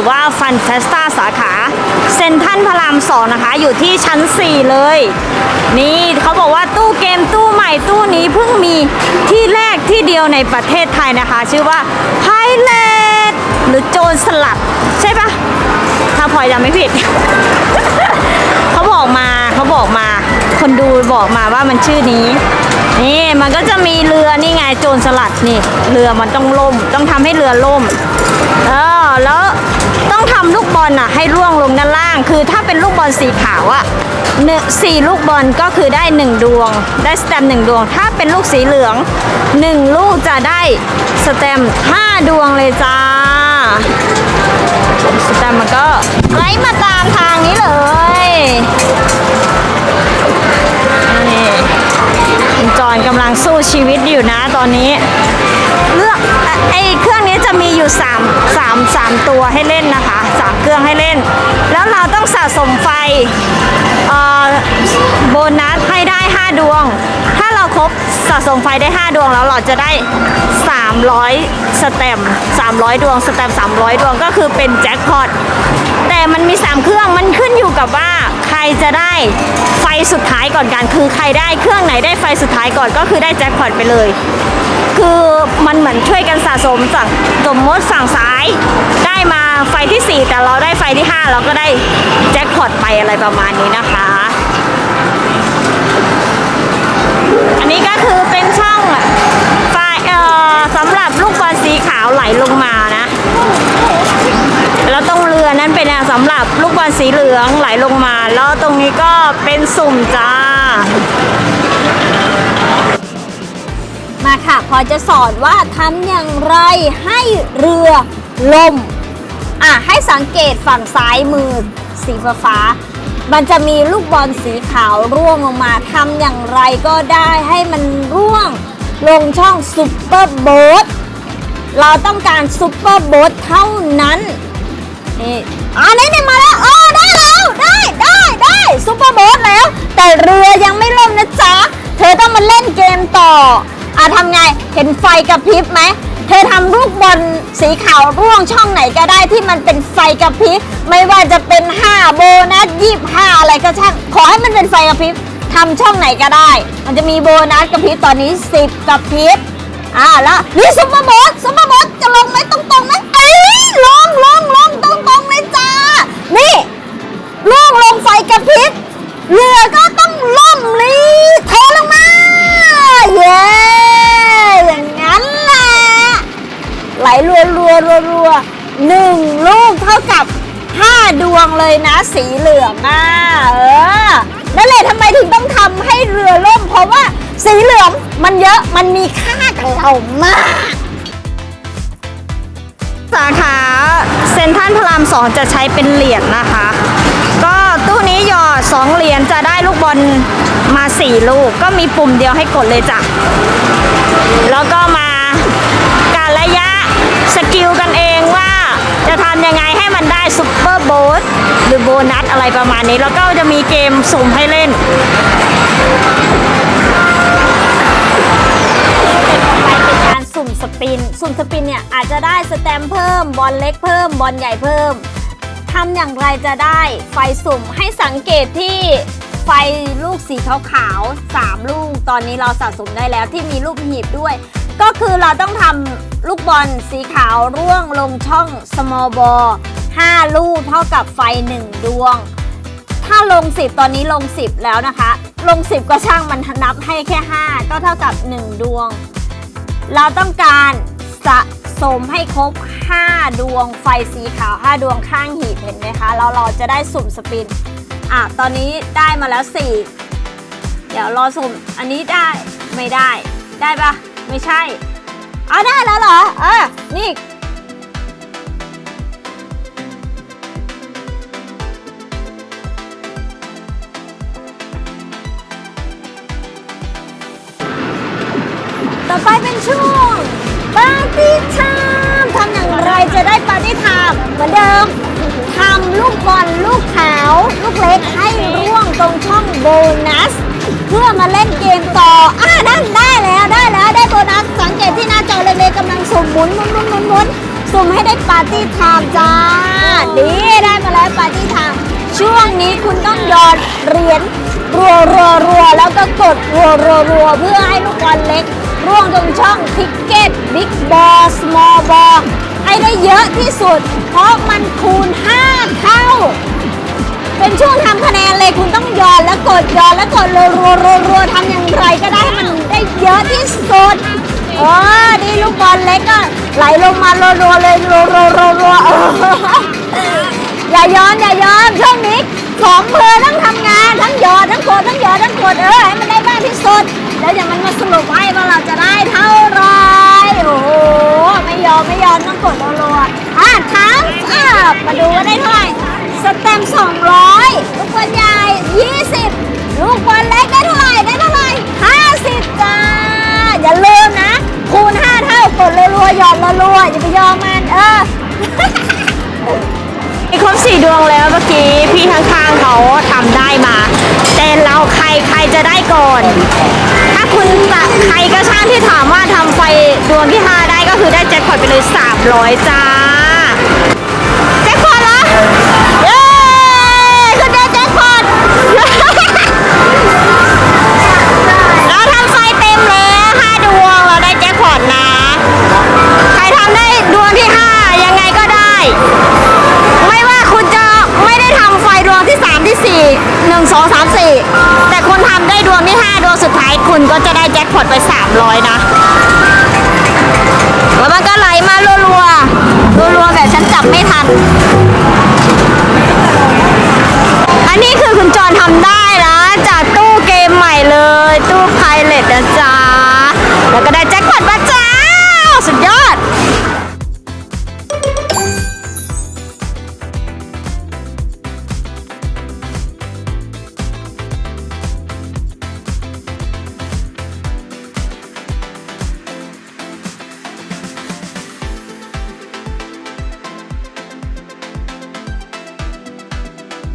รือว่าฟันเฟสตาสาขาเซนทันพระรามสองนะคะ อยู่ที่ชั้น 4 เลย นี่เขาบอกว่าตู้เกมตู้ใหม่ตู้นี้เพิ่งมีที่แรกที่เดียวในประเทศไทยนะคะ ชื่อว่าไพเลตหรือโจรสลัด ใช่ปะถ้าพลอยจำไม่ผิด เขาบอกมาเขาบอกมา คนดูบอกมาว่ามันชื่อนี้นี่มันก็จะมีเรือนี่ไงโจรสลัดนี่ เรือมันต้องล่ม ต้องทำให้เรือล่ม ทำลูกบอลน่ะให้ร่วงลงด้านล่าง คือถ้าเป็นลูกบอลสีขาวอะหนึ่งสี่ลูกบอลก็คือได้หนึ่งดวง ได้สแตมหนึ่งดวง ถ้าเป็นลูกสีเหลืองหนึ่งลูกจะได้สแตมห้าดวงเลยจ้าสแตมมันก็ไหลมาตามทางนี้เลยนี่คุณจอนกำลังสู้ชีวิตอยู่นะตอนนี้ เลือกเอ่อไอ ตัวให้เล่นนะคะ3เครื่องให้เล่น แล้วเราต้องสะสมไฟโบนัสให้ได้ 5 ดวง ถ้าเราครบสะสมไฟได้ 5 ดวงแล้วเราจะได้ 300สแตม300 ดวงสแตม300 ดวงก็คือเป็นแจ็คพอต แต่มันมี 3 เครื่อง มันขึ้นอยู่กับว่าใครจะได้ไฟสุดท้ายก่อนกัน คือใครได้เครื่องไหนได้ไฟสุดท้ายก่อนก็คือได้แจ็คพอตไปเลย คือ มันเหมือนช่วยกันสะสมจากสมมติฝั่งซ้าย ได้มาไฟที่ 4 แต่เราได้ไฟที่ 5 เราก็ได้แจ็คพอตไปอะไรประมาณนี้นะคะ อันนี้ก็คือเป็นช่องไฟเอ่อสำหรับลูกบอลสีขาวไหลลงมานะแล้วตรงเรือนั้นเป็นสำหรับลูกบอลสีเหลืองไหลลงมา แล้วตรงนี้ก็เป็นสุ่มจ้า พอจะสอนว่าทำอย่างไรให้เรือล่มอะให้สังเกตฝั่งซ้ายมือสีฟ้าฟามันจะมีลูกบอลสีขาวร่วงลงมาทำอย่างไรก็ได้ให้มันร่วงลงช่องซุปเปอร์โบ๊ทเราต้องการซุปเปอร์โบ๊ทเท่านั้นนี่อ่านี่นี่มาแล้วเออได้แล้วได้ได้ได้ซุปเปอร์โบ๊ทแล้ว แต่เรือยังไม่ล่มนะจ๊ะ เธอต้องมาเล่นเกมต่อ อะทำไงเห็นไฟกระพริบไหมเธอทำลูกบอลสีขาวร่วงช่องไหนก็ได้ที่มันเป็นไฟกระพริบไม่ว่าจะเป็น 5 โบนัส25อะไรก็ช่างขอให้มันเป็นไฟกระพริบทำช่องไหนก็ได้ มันจะมีโบนัสกระพริบตอนนี้ 10กระพริบอ่าแล้วนี่ซุปเปอร์โบอสซุปเปอร์โบอสจะลงไหมตรงตรงๆไหมเอ้ยลงลงลงตรงตรงๆเลยจ้านี่ล่วงลงไฟกระพริบเรือก็ ดวงเลยนะสีเหลืองอะเออนั่นแหละทำไมถึงต้องทำให้เรือล่ม เพราะว่าสีเหลืองมันเยอะมันมีค่ากับเรามาก สาขาเซนทรัลพระรามสองจะใช้เป็นเหรียญนะคะ ก็ตู้นี้หยอดสองเหรียญจะได้ลูกบอลมาสี่ลูก ก็มีปุ่มเดียวให้กดเลยจ้ะ แล้วก็มาการระยะสกิลกันเองำยังไงให้มันได้ซุปเปอร์โบสหรือโบนัสอะไรประมาณนี้ แล้วก็จะมีเกมสุ่มให้เล่นไปเป็นการสุ่มสปิน สุ่มสปินเนี่ยอาจจะได้สแตมเพิ่ม บอลเล็กเพิ่ม บอลใหญ่เพิ่มทำอย่างไรจะได้ไฟสุ่มให้สังเกตที่ไฟลูกสีขาวๆ3ลูก ตอนนี้เราสะสมได้แล้วที่มีรูปหีบด้วย ก็คือเราต้องทำ ลูกบอลสีขาวร่วงลงช่อง small ball 5 ลูกเท่ากับไฟ 1 ดวง ถ้าลง 10 ตอนนี้ลง 10 แล้วนะคะ ลง 10 ก็ช่างมันนับให้แค่ 5 ก็เท่ากับ 1 ดวง เราต้องการสะสมให้ครบ 5 ดวง ไฟสีขาว 5 ดวงข้างหีบเห็นไหมคะแล้วเราจะได้สุ่มสปิน อะ ตอนนี้ได้มาแล้ว 4 เดี๋ยวรอสุ่ม อันนี้ได้ไม่ได้ ได้ปะไม่ใช่ อ๋อได้แล้วเหรอเออนี่ต่อไปเป็นช่วงปาร์ตี้ไทม์ทำอย่างไรจะได้ปาร์ตี้ไทม์เหมือนเดิมทำลูกบอลลูกขาว ลูกเล็กให้ร่วงตรงช่องโบนัส เพื่อมาเล่นเกมต่ออ่านั่นได้แล้วได้แล้วได้โบนัสสังเกตที่หน้าจอเล็กๆกำลังสุ่มหมุนหมุนหมุนหมุนหมุนสุ่มให้ได้ปาร์ตี้ไทม์จ้าดีได้มาแล้วปาร์ตี้ไทม์ช่วงนี้คุณต้องหยอดเหรียญรัวรัวรัวแล้วก็กดรัวรัวรัวเพื่อให้ลูกบอลเล็กร่วงตรงช่องทิกเก็ตบิ๊กบอลสมอลบอลให้ได้เยอะที่สุด เพราะมันคูณ 5 เท่า เป็นช่วงทำคะแนนเลยคุณต้องยอดแล้วกดยอดแล้วกดรัวรัวรัวรัวทำอย่างไรก็ได้ให้มันได้เยอะที่สุดเออนี่ลูกบอลเล็กก็ไหลลงมารัวรัวเลยรัวรัวรัวรัวอย่าย้อมอย่าย้อมช่วงนี้สองมือต้องทำงานทั้งยอดทั้งกดทั้งยอดทั้งกดเออให้มันได้มากที่สุดแล้วเดี๋ยวมันมาสรุปให้ว่าเราจะได้ 200 ลูกบอลใหญ่ 20 ลูกบอลเล็กได้เท่าไหร่ได้เท่าไหร่50จ้า อย่าลืมนะ คูณ 5 เท่ากดรัวๆหยอดรัวๆอย่าไปยอมมันเออมีครบสี่ดวงแล้วเมื่อกี้พี่ข้างๆเขาทำได้มาแต่เราใครใครจะได้ก่อน ถ้าคุณจะใครก็ช่างที่ถามว่าทำไฟดวงที่ 5 ได้ก็คือได้แจ็คพอตไปเลย 300 จ้า ก็จะได้แจ็คพอตไป 300 นะ แล้วมันก็ไหลมารัวๆรัวๆแบบฉันจับไม่ทัน อันนี้คือคุณจอนทำได้นะจ